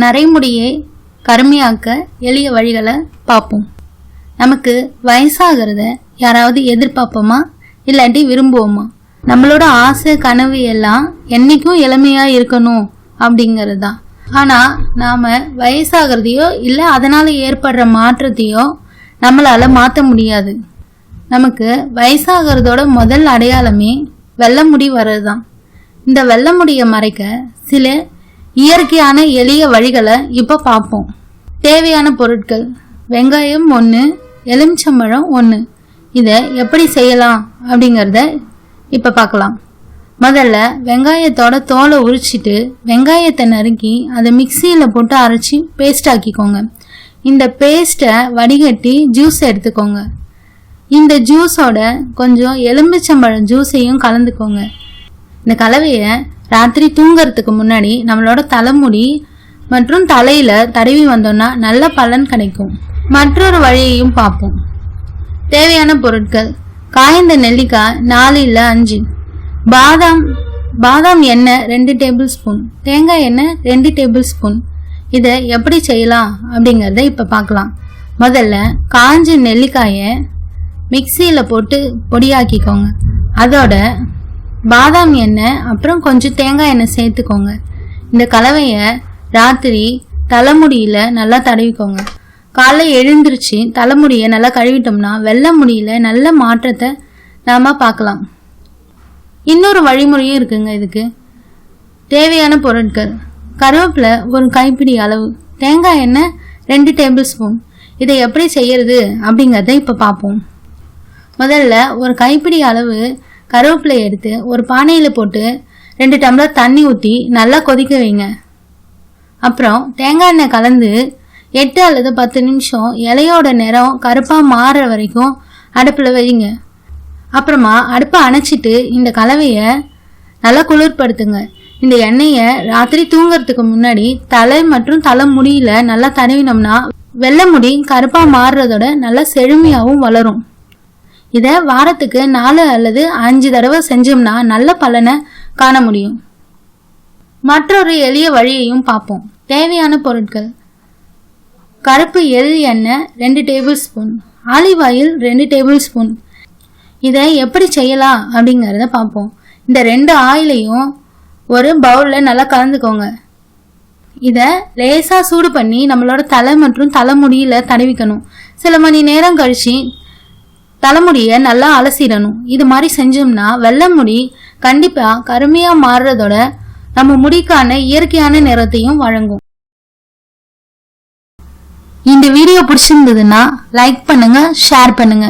நரைமுடியை கருமையாக்க எளிய வழிகளை பார்ப்போம் நமக்கு வயசாகிறத யாராவது எதிர்பார்ப்போமா இல்லாட்டி விரும்புவோமா? நம்மளோட ஆசை கனவு எல்லாம் என்னைக்கும் இளமையா இருக்கணும் அப்படிங்கிறது. தான் ஆனால் நாம் வயசாகிறதையோ இல்லை அதனால் ஏற்படுற மாற்றத்தையோ நம்மளால் மாற்ற முடியாது. நமக்கு வயசாகிறதோட முதல் அடையாளமே வெள்ளை முடி வர்றது தான் இந்த வெள்ளை முடியை மறைக்க சில இயற்கையான எளிய வழிகளை இப்போ பார்ப்போம். தேவையான பொருட்கள். வெங்காயம் ஒன்று எலுமிச்சம்பழம் ஒன்று இதை எப்படி செய்யலாம் அப்படிங்கிறத இப்போ பார்க்கலாம். முதல்ல வெங்காயத்தோட தோலை உரிச்சிட்டு வெங்காயத்தை நறுக்கி அதை மிக்சியில் போட்டு அரைச்சி பேஸ்ட் ஆக்கிக்கோங்க. இந்த பேஸ்ட்டை வடிகட்டி ஜூஸ் எடுத்துக்கோங்க. இந்த ஜூஸோட கொஞ்சம் எலும்பிச்சம்பழம் ஜூஸையும் கலந்துக்கோங்க. இந்த கலவையை ராத்திரி தூங்கறதுக்கு முன்னாடி நம்மளோட தலைமுடி மற்றும் தலையில தடவி வந்தோம்னா நல்ல பலன் கிடைக்கும். மற்றொரு வழியையும் பார்ப்போம். தேவையான பொருட்கள். காய்ந்த நெல்லிக்காய் நாலு இல்லை அஞ்சு. பாதாம் பாதாம் எண்ணெய் ரெண்டு டேபிள் ஸ்பூன். தேங்காய் எண்ணெய் ரெண்டு டேபிள் ஸ்பூன். இதை எப்படி செய்யலாம் அப்படிங்கிறத இப்போ பார்க்கலாம். முதல்ல காஞ்ச நெல்லிக்காயை மிக்சியில் போட்டு பொடியாக்கிக்கோங்க. அதோட பாதாம் எண்ணெய் அப்புறம் கொஞ்சம் தேங்காய் எண்ணெய் சேர்த்துக்கோங்க. இந்த கலவையை ராத்திரி தலைமுடியில் நல்லா தடவிக்கோங்க. காலை எழுந்திருச்சு தலைமுடியை நல்லா கழுவிட்டோம்னா வெள்ளை முடியில் நல்ல மாற்றத்தை நாம் பார்க்கலாம். இன்னொரு வழிமுறையும் இருக்குங்க இதுக்கு. தேவையான பொருட்கள். கருவேப்பிலை ஒரு கைப்பிடி அளவு. தேங்காய் எண்ணெய் ரெண்டு டேபிள் ஸ்பூன். இதை எப்படி செய்யறது அப்படிங்கிறத இப்போ பார்ப்போம். முதல்ல ஒரு கைப்பிடி அளவு கருவேப்பிலை எடுத்து ஒரு பானையில் போட்டு ரெண்டு டம்ளர் தண்ணி ஊற்றி நல்லா கொதிக்க வைங்க. அப்புறம் தேங்காய் எண்ணெய் கலந்து எட்டு அல்லது பத்து நிமிஷம் இலையோட நிறம் கருப்பாக மாறுற வரைக்கும் அடுப்பில் வைங்க. அப்புறமா அடுப்பை அணைச்சிட்டு இந்த கலவையை நல்லா குளிர்படுத்துங்க. இந்த எண்ணெயை ராத்திரி தூங்குறதுக்கு முன்னாடி தலை மற்றும் தலை முடியில நல்லா தடவினோம்னா வெள்ளை முடி கருப்பாக மாறுறதோட நல்லா செழுமையாகவும் வளரும். இதை வாரத்துக்கு நாலு அல்லது அஞ்சு தடவை செஞ்சோம்னா நல்ல பலனை காண முடியும். மற்றொரு எளிய வழியையும் பார்ப்போம். தேவையான பொருட்கள். கருப்பு எள் எண்ணெய் ரெண்டு டேபிள் ஸ்பூன் ஆலிவ் ஆயில் ரெண்டு டேபிள் ஸ்பூன் இதை எப்படி செய்யலாம் அப்படிங்கிறத பார்ப்போம். இந்த ரெண்டு ஆயிலையும் ஒரு பவுலில் நல்லா கலந்துக்கோங்க. இதை லேசாக சூடு பண்ணி நம்மளோட தலை மற்றும் தலைமுடியில் தடவிக்கணும். சில மணி நேரம் கழிச்சு தலைமுடியை நல்லா அலசிடணும். இது மாதிரி செஞ்சோம்னா வெள்ளை முடி கண்டிப்பாக கருமையாக மாறுறதோட நம்ம முடிக்கான இயற்கையான நிறத்தையும் வழங்கும். இந்த வீடியோ பிடிச்சிருந்ததுன்னா லைக் பண்ணுங்க ஷேர் பண்ணுங்க.